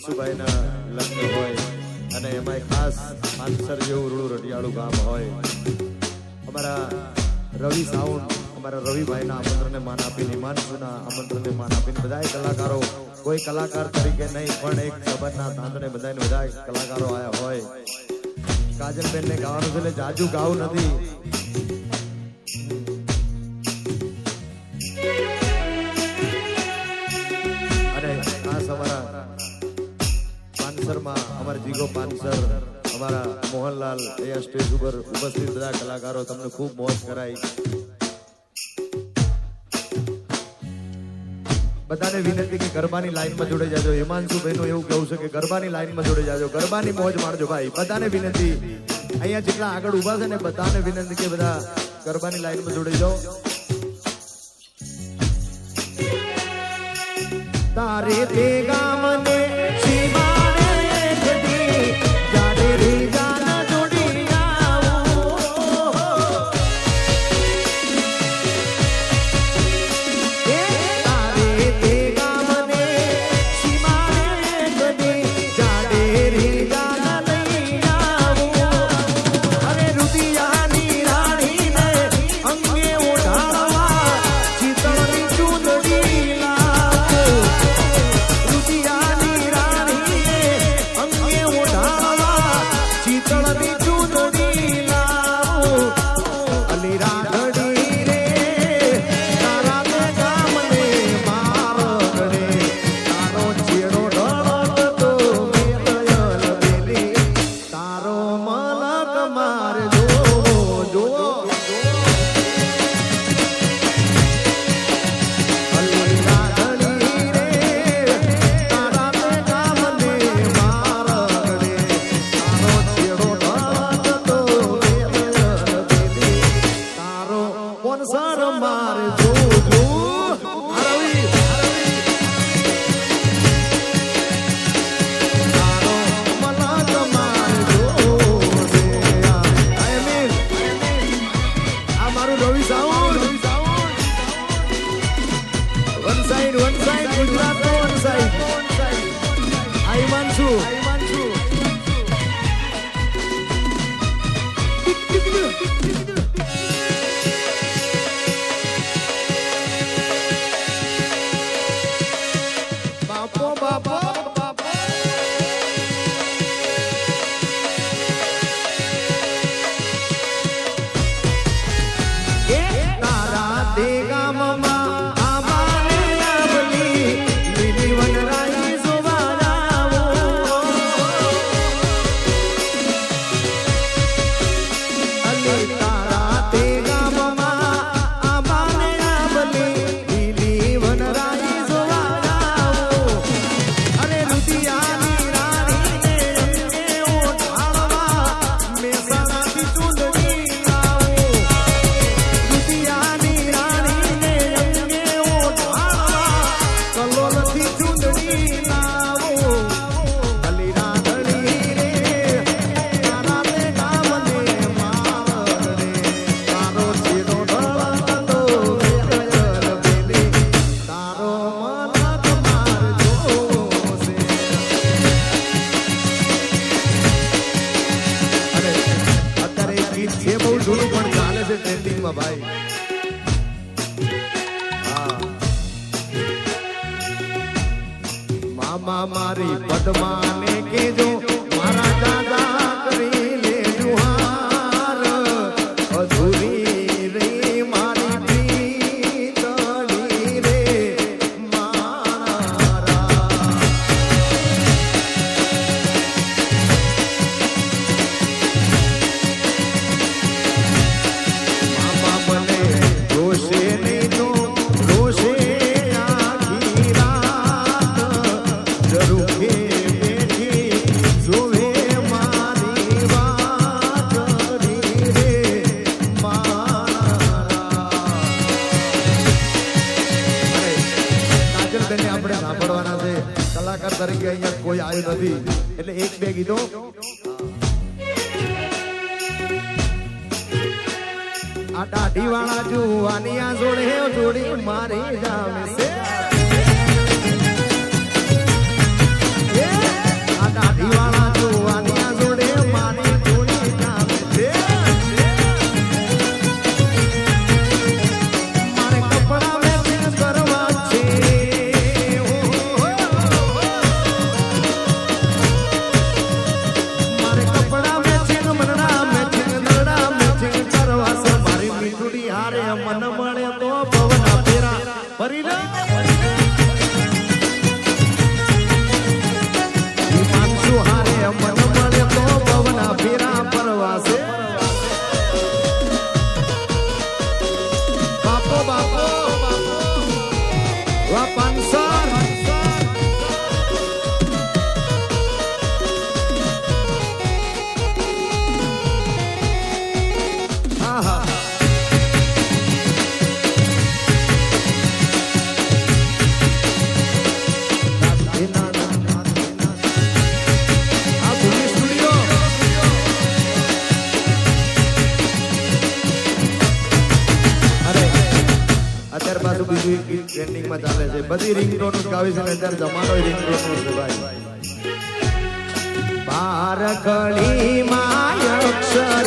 હિમાંશુભાઈના લગ્ન હોય અને એમાંય ખાસ માનસર જેવું રૂડું રઢિયાળું ગામ હોય. અમારા રવિ સાઉન્ડ અમારા રવિભાઈના આમંત્રણને માન આપીને, હિમાંશુના આમંત્રણને માન આપીને બધા કલાકારો, કોઈ કલાકાર તરીકે નહીં, પણ એક ખબરના તાંતણે બધાને બધા કલાકારો આયા હોય. કાજલબેનને ગાવાનું છે એટલે જાજુ ગાવું નથી. પાનસરમાં અમારા જીગો પાનસર, અમારા મોહનલાલ અહીંયા સ્ટેજ ઉપર ઉપસ્થિત બધા કલાકારો, તમને ખૂબ મોજ કરાઈ બધાને વિનંતી કે ગરબાની લાઈનમાં જોડે જાજો. હિમાંશુભાઈ નું એવું કેવું છે કે ગરબાની લાઈનમાં જોડે જાજો. ગરબાની મોજ માણજો ભાઈ. બધાને વિનંતી. અહીંયા જેટલા આગળ ઊભા છે ને બધાને વિનંતી કે બધા ગરબાની લાઈનમાં જોડે જાઓ. તારે તે ગામને Ravi sound one side one side Gujarat one side આઈ માનસુ આઈ માનસુ બાપો મામા મારી પદ્માને કેજો કલાકાર તરીકે અહીંયા કોઈ આવ્યું નથી એટલે એક, બે ગીતો. આ દાઢી વાળા જુવાની આ જોડે, જોડી મારી જામે છે એક ગીત ટ્રેન્ડિંગમાં ચાલે છે. બધી રિંગટોન ગાવી છે અત્યારે જમાનો રિંગટોન છે ભાઈ. બારકડી માય અક્ષર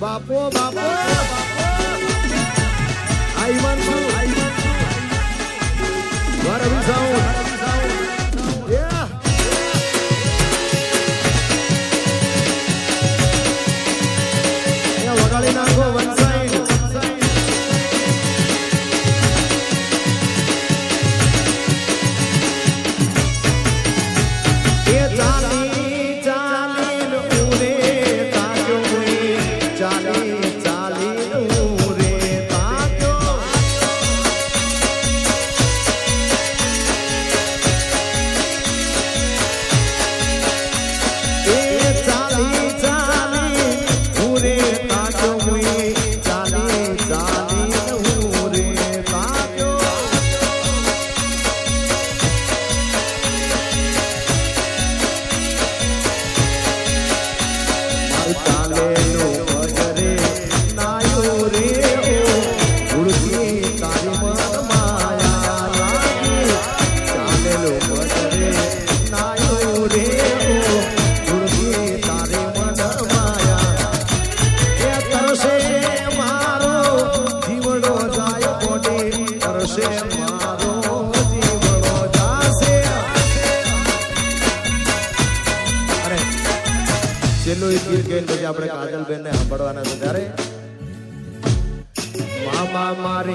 બાપો બાપો આ હિમાંશુ વાર રવિ સાઉન્ડ Yeah. ગાઈને પછી આપણે કાજલબેનને સાંભળવાના છે ત્યારે? મામા મારી